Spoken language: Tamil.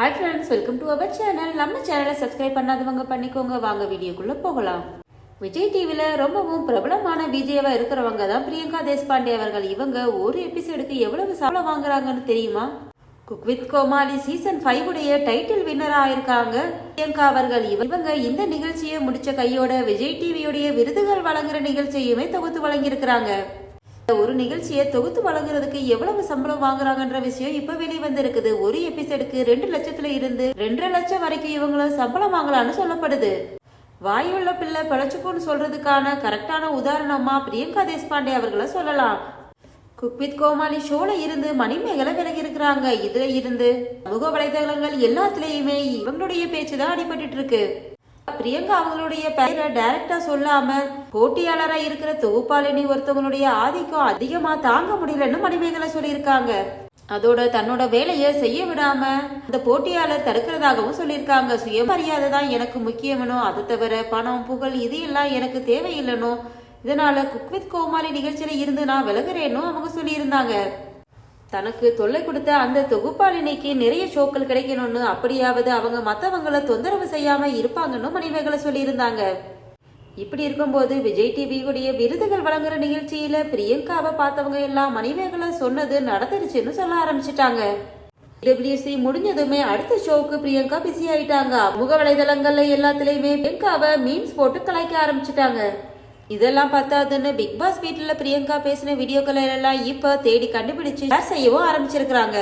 Hi friends welcome to our channel நம்ம சேனலை சப்ஸ்கிரைப் பண்ணாதவங்க பண்ணிக்கோங்க. வாங்க வீடியோக்குள்ளே போகலாம். விஜய் டிவியில் ரொம்பவும் பிரபலமான விஜயவா இருக்கிறவங்க தான் பிரியங்கா தேஷ்பாண்டே அவர்கள். இவங்க ஒரு எபிசோடுக்கு எவ்வளவு சம்பளம் வாங்குறாங்கன்னு தெரியுமா? Cook with Comali season five உடைய டைட்டில் வின்னர் ஆயிருக்காங்க பிரியங்கா அவர்கள். இவங்க இந்த நிகழ்ச்சியை முடிச்ச கையோட விஜய் டிவியுடைய விருதுகள் வழங்குற நிகழ்ச்சியுமே தொகுத்து வழங்கியிருக்கிறாங்க. ஒரு நிகழ்ச்சியை தொகுத்து வழங்குறதுக்கு எவ்வளவு சம்பளம் வாங்குறாங்கன்ற விஷயம் இப்ப வெளியே வந்திருக்குது ஒரு எபிசோடுக்கு ரெண்டு லட்சத்துல இருந்து ரெண்டரை லட்சம் வரைக்கும் இவங்களும் சம்பளம் வாங்கலாம்னு சொல்லப்படுது. வாயுள்ள பிள்ளை பிழைச்சுக்கும்னு சொல்றதுக்கான கரெக்டான உதாரணமா பிரியங்கா தேஷ்பாண்டே அவர்களை சொல்லலாம். குக்வித் கோமாளி ஷோல இருந்து மணிமேகலை விலகி இருக்கிறாங்க இதுல இருந்து சமூக வலைதளங்கள் எல்லாத்துலயுமே இவங்களுடைய பேச்சு தான் அடிபட்டு இருக்கு. பிரியங்கா அவங்களுடைய பெயரை டைரக்டா சொல்லாம போட்டியாளரா இருக்கிற தொகுப்பாளினி ஒருத்தவங்களுடைய ஆதிக்கம் அதிகமா தாங்க முடியலன்னு மணிமேகலை சொல்லியிருக்காங்க. அதோட தன்னோட வேலையை செய்ய விடாம அந்த போட்டியாளர் தடுக்கிறதாகவும் சொல்லியிருக்காங்க. சுயமரியாதை தான் எனக்கு முக்கியமனோ அதை தவிர பணம் புகழ் இது எல்லாம் எனக்கு தேவையில்லைனோ இதனால குக் வித் கோமாளி நிகழ்ச்சியில இருந்து நான் விலகுறேன்னு அவங்க சொல்லியிருந்தாங்க. தனக்கு தொல்லை கொடுத்த அந்த தொகுப்பாளினிக்கு நிறைய ஷோக்கள் கிடைக்கணும்னு அப்படியாவது அவங்க மத்தவங்கள தொந்தரவு செய்யாம இருப்பாங்கன்னு மணிமேகலை சொல்லியிருந்தாங்க. இப்படி இருக்கும்போது விஜய் டிவியுடைய விருதுகள் வழங்குற நிகழ்ச்சியில பிரியங்காவை பார்த்தவங்க எல்லாம் மணிமேகலை சொன்னது நடந்துருச்சுன்னு சொல்ல ஆரம்பிச்சிட்டாங்க. டபிள்யூசி முடிஞ்சதுமே அடுத்த ஷோவுக்கு பிரியங்கா பிஸி ஆயிட்டாங்க. முக வலைதளங்கள்ல எல்லாத்துலயுமே பிரியங்காவை மீன்ஸ் போட்டு கலாய்க்க ஆரம்பிச்சிட்டாங்க. இதெல்லாம் பார்த்தாதுன்னு பிக் பாஸ் வீட்டுல பிரியங்கா பேசின வீடியோக்களை எல்லாம் இப்ப தேடி கண்டுபிடிச்சு share செய்யவும் ஆரம்பிச்சிருக்காங்க